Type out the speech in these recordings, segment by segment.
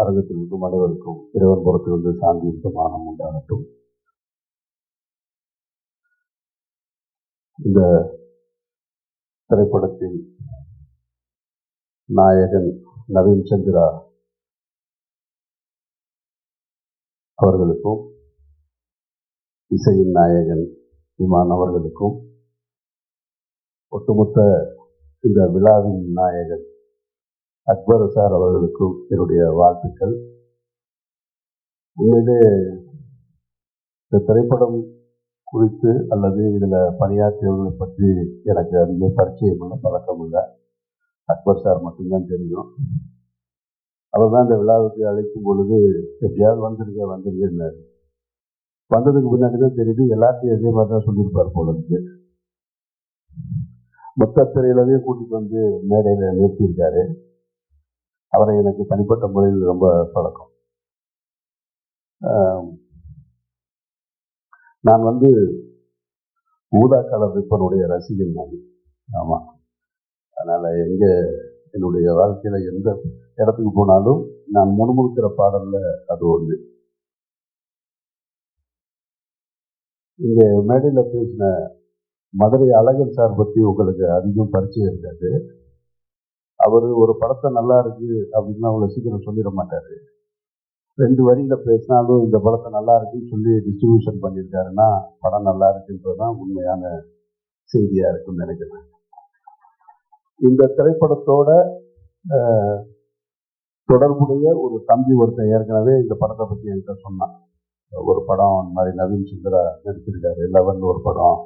அரங்கத்தில் இருக்கும் அனைவருக்கும் இறைவன் புறத்திலிருந்து சாந்தி சமானம் உண்டாகட்டும். இந்த திரைப்படத்தில் நாயகன் நவீன் சந்திரா அவர்களுக்கும் இசையின் நாயகன் இமான் அவர்களுக்கும் ஒட்டுமொத்த இந்த விழாவின் நாயகன் அக்பர் சார் அவர்களுக்கும் என்னுடைய வாழ்த்துக்கள். உண்மையிலே இந்த திரைப்படம் குறித்து அல்லது இதில் பணியாற்றியவர்களை பற்றி எனக்கு அதிக பரிச்சயம் இல்லை பழக்கம் இல்லை. அக்பர் சார் மட்டும்தான் தெரியும். அவர் தான் இந்த விழாவுக்கு அழைக்கும் பொழுது எப்படியாவது வந்துருங்க வந்துருங்கன்னாரு வந்ததுக்கு பின்னாடி தான் தெரியுது எல்லாத்தையும் இதே மாதிரி தான் சொல்லியிருப்பார் போல இருக்கு. மொத்த திரையிலவே கூட்டிகிட்டு வந்து மேடையில் நிறுத்தியிருக்காரு. அவரை எனக்கு தனிப்பட்ட முறையில் ரொம்ப பழக்கம். நான் வந்து ஊதா கலர் ரிப்பனுடைய ரசிகன் நான். ஆமாம் அதனால் எங்கே என்னுடைய வாழ்க்கையில் எந்த இடத்துக்கு போனாலும் நான் முணுமுணுக்கிற பாடலில் அது ஒன்று இங்கே மேடையில் பேசின மதுரை அழகன் சார் பற்றி உங்களுக்கு அதிகம் பரிச்சயம் இருக்காது. அவர் ஒரு படத்தை நல்லா இருக்கு அப்படின்னு அவ்வளோ சீக்கிரம் சொல்லிட மாட்டார். ரெண்டு வரியில் பேசினாலும் இந்த படத்தை நல்லா இருக்குன்னு சொல்லி டிஸ்ட்ரிபியூஷன் பண்ணியிருக்காருன்னா படம் நல்லா இருக்குன்றது தான் உண்மையான செய்தியாக இருக்குன்னு நினைக்கிறேன். இந்த திரைப்படத்தோட தொடர்புடைய ஒரு தம்பி ஒருத்தர் ஏற்கனவே இந்த படத்தை பற்றி என்கிட்ட சொன்னான். ஒரு படம் இந்த மாதிரி நவீன் சுந்தரா நடிச்சிருக்காரு லெவன் ஒரு படம்.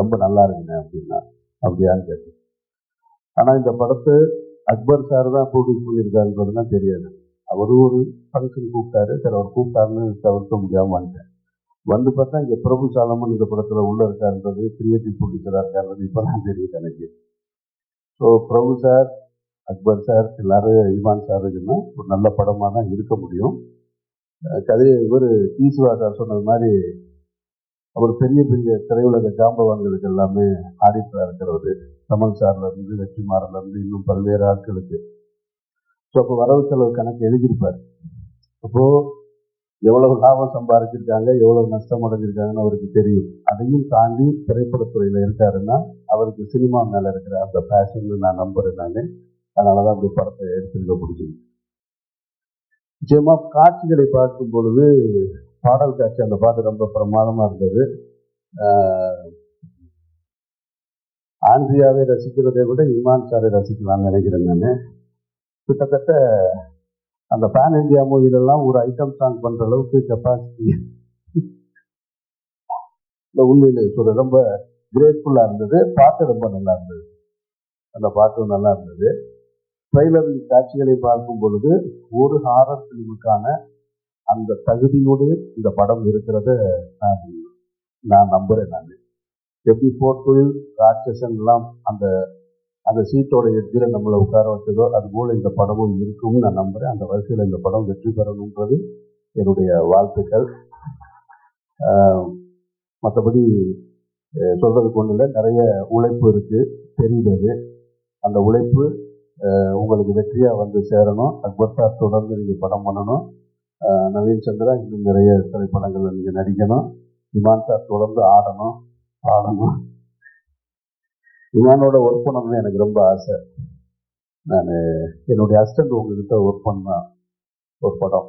ரொம்ப நல்லா இருக்குங்க அப்படின்னா அப்படியான்னு கேட்டேன். ஆனால் இந்த படத்தை அக்பர் சார் தான் ப்ரொடியூஸ் பண்ணியிருக்காருன்றது தான் தெரியாது. அவரு ஒரு ஃபங்க்ஷன் கூப்பிட்டாரு சரி அவர் கூப்பிட்டாருன்னு தவிர்க்க முடியாமல் வந்துட்டேன் வந்து பார்த்தா இங்கே பிரபு சாலமன் இந்த படத்தில் உள்ளே இருக்காருன்றது கிரியேட்டிவ் ப்ரொடியூசராக இருக்காருன்றது இப்போ தான் தெரியுது எனக்கு. So Prabhu sir Akbar sir எல்லாரும் இமான் சார் இருக்குன்னா ஒரு நல்ல படமாக தான் இருக்க முடியும். கதை இவர் ஈஸ்வா சார் சொன்னது மாதிரி அவர் பெரிய பெரிய திரையுலக ஜாம்பவான்களுக்கு எல்லாமே ஆடிட்டராக இருக்கிறவர். தமிழ் சார்ல இருந்து இருந்து இன்னும் பல்வேறு ஆட்களுக்கு. ஸோ அப்போ வரவு செலவு கணக்கு எழுதியிருப்பார். அப்போ எவ்வளவு லாபம் சம்பாதிச்சிருக்காங்க எவ்வளவு நஷ்டம் அடைஞ்சிருக்காங்கன்னு அவருக்கு தெரியும். அதையும் தாண்டி திரைப்படத்துறையில் இருக்காருன்னா அவருக்கு சினிமா மேலே இருக்கிற அந்த பேஷன் நான் நம்புறேன் நான். அதனால தான் அப்படி படத்தை எடுத்துருக்க பிடிச்சிருக்கு நிச்சயமாக காட்சிகளை பார்க்கும் பொழுது பாடல் காட்சி அந்த பாட்டு ரொம்ப பிரமாதமாக இருந்தது. ஆஹ் ஆண்ட்ரியாவை ரசிக்கிறதை விட இமான் சாரை ரசிக்கலாம்னு நினைக்கிறேன் நான். கிட்டத்தட்ட அந்த பேன் இந்தியா மூவிலெல்லாம் ஒரு ஐட்டம் சாங் பண்ணுற அளவுக்கு கெப்பாசிட்டி இந்த உண்மையிலே சொல்ற ரொம்ப கிரேட்ஃபுல்லாக இருந்தது. பாட்டு ரொம்ப நல்லா இருந்தது. அந்த பாட்டும் நல்லா இருந்தது. ட்ரெய்லரின் காட்சிகளை பார்க்கும் பொழுது ஒரு ஹாரர் ஃபிலிமுக்கான அந்த தகுதியோடு இந்த படம் இருக்கிறத நான் நான் நம்புகிறேன் நான். எப்படி போர்த்தொழில் ராட்சசன்லாம் அந்த அந்த சீட்டோட எதிர நம்மளை உட்கார வச்சதோ அதுபோல் இந்த படமும் இருக்கும்னு நான் நம்புறேன். அந்த வரிசையில் இந்த படம் வெற்றி பெறணுன்றது என்னுடைய வாழ்த்துக்கள். மற்றபடி சொல்கிறதுக்கு ஒன்றும் இல்லை. நிறைய உழைப்பு இருக்குது தெரிகிறது அந்த உழைப்பு உங்களுக்கு வெற்றியாக வந்து சேரணும். அக்பர் சார் தொடர்ந்து நீங்கள் படம் பண்ணணும். நவீன் சந்திரா இன்னும் நிறைய திரைப்படங்களில் நீங்கள் நடிக்கணும். இமான் சார் தொடர்ந்து ஆடணும் பாடணும். இமானோட ஒர்க் பண்ணணும்னு எனக்கு ரொம்ப ஆசை. நான் என்னுடைய அசிஸ்டன்ட் உங்ககிட்ட ஒர்க் பண்ண ஒரு படம்.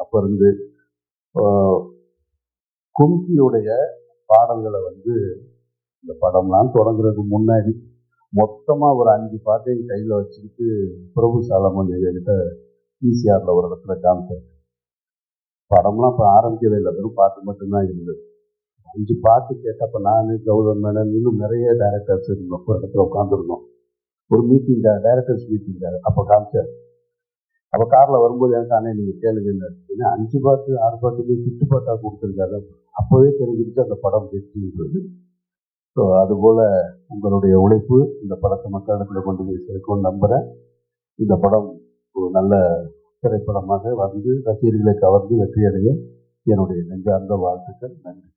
அப்போ இருந்து கும்கியுடைய பாடல்களை வந்து இந்த படம்லாம் தொடங்குறதுக்கு முன்னாடி மொத்தமாக ஒரு அஞ்சு பாட்டையும் கையில் வச்சுக்கிட்டு பிரபு சாலமன் எங்ககிட்ட ஈசிஆரில் ஒரு இடத்துல காமிச்சார். படம்லாம் இப்போ ஆரம்பிக்கவே இல்லை. வெறும் பாட்டு மட்டும்தான் இருந்தது. அஞ்சு பாட்டு கேட்டப்ப நான் கௌதம் மேனன் இன்னும் நிறைய டேரக்டர்ஸ் இருந்தோம் ஒரு இடத்துல உட்காந்துருந்தோம் ஒரு மீட்டிங் டேரக்டர்ஸ் மீட்டிங் அப்போ காமிச்சார். அப்போ காரில் வரும்போது எனக்கு அண்ணே நீங்கள் கேளுங்கன்னு ஏன்னா அஞ்சு பாட்டு ஆறு பாட்டுக்கு சிட்டு பாட்டாக கொடுத்துருக்காரு அப்போவே தெரிஞ்சிருச்சு அந்த படம் வெற்றின்றது. ஸோ அதுபோல் உங்களுடைய உழைப்பு இந்த படத்தை மக்களிடத்தில் கொண்டு போய் சேர்க்கும்னு நம்புகிறேன் இந்த படம் ஒரு நல்ல திரைப்படமாக வந்து ரசிகர்களை கவர்ந்து வெற்றியடைய என்னுடைய நெஞ்சார்ந்த வாழ்த்துக்கள். நன்றி.